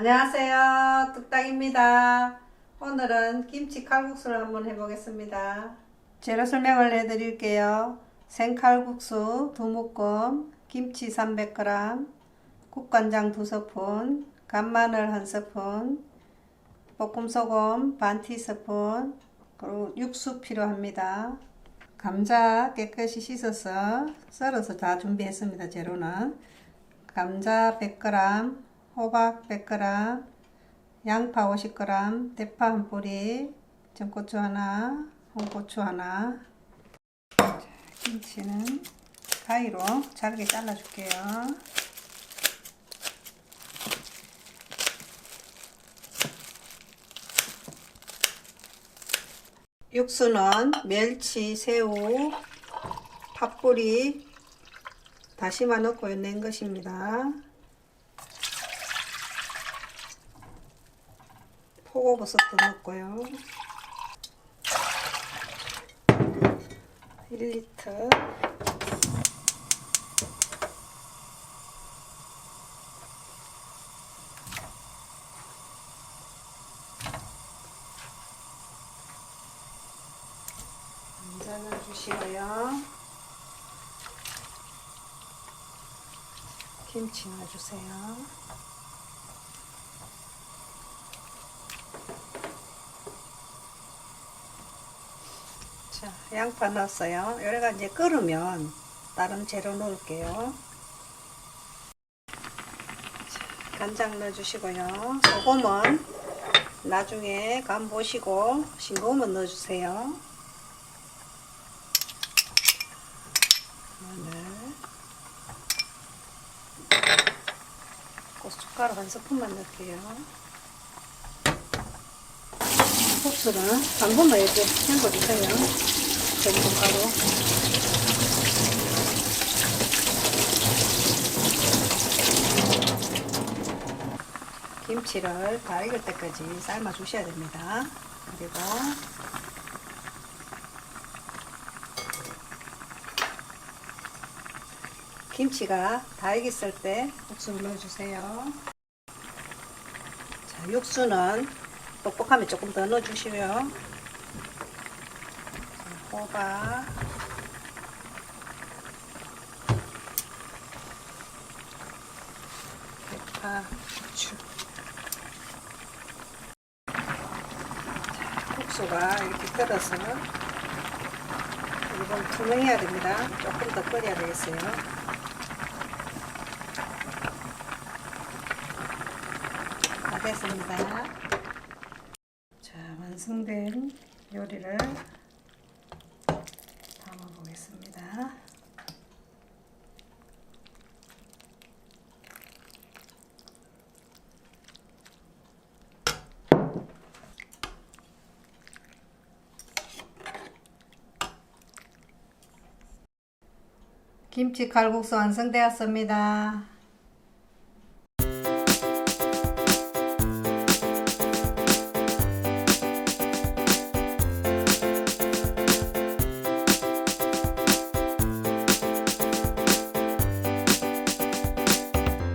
안녕하세요. 뚝딱입니다. 오늘은 김치 칼국수를 한번 해보겠습니다. 재료 설명을 해드릴게요. 생칼국수 2묶음, 김치 300g, 국간장 2스푼, 간마늘 1스푼, 볶음소금 반 티스푼, 그리고 육수 필요합니다. 감자 깨끗이 씻어서 썰어서 다 준비했습니다. 재료는 감자 100g, 호박 100g, 양파 50g, 대파 한 뿌리, 전고추 하나, 홍고추 하나. 자, 김치는 가위로 잘게 잘라줄게요. 육수는 멸치, 새우, 팥뿌리, 다시마 넣고 낸 것입니다. 포고버섯도 넣고요. 1리터 감자 넣어주시고요. 김치 넣어주세요. 자, 양파 넣었어요. 여기가 이제 끓으면 다른 재료 넣을게요. 자, 간장 넣어주시고요. 소금은 나중에 간 보시고 싱거우면 넣어주세요. 마늘 고춧가루 한 스푼만 넣을게요. 한 번만 이렇게 헹궈주세요. 전분가루. 김치를 다 익을 때까지 삶아 주셔야 됩니다. 그리고 김치가 다 익었을 때 국수를 넣어주세요. 자, 육수는 뻑뻑하면 조금 더 넣어주시고요. 자, 호박, 대파, 고추. 자, 국수가 이렇게 끓어서 이건 투명해야 됩니다. 조금 더 끓여야 되겠어요. 다 됐습니다. 자, 완성된 요리를 담아 보겠습니다. 김치 칼국수 완성되었습니다.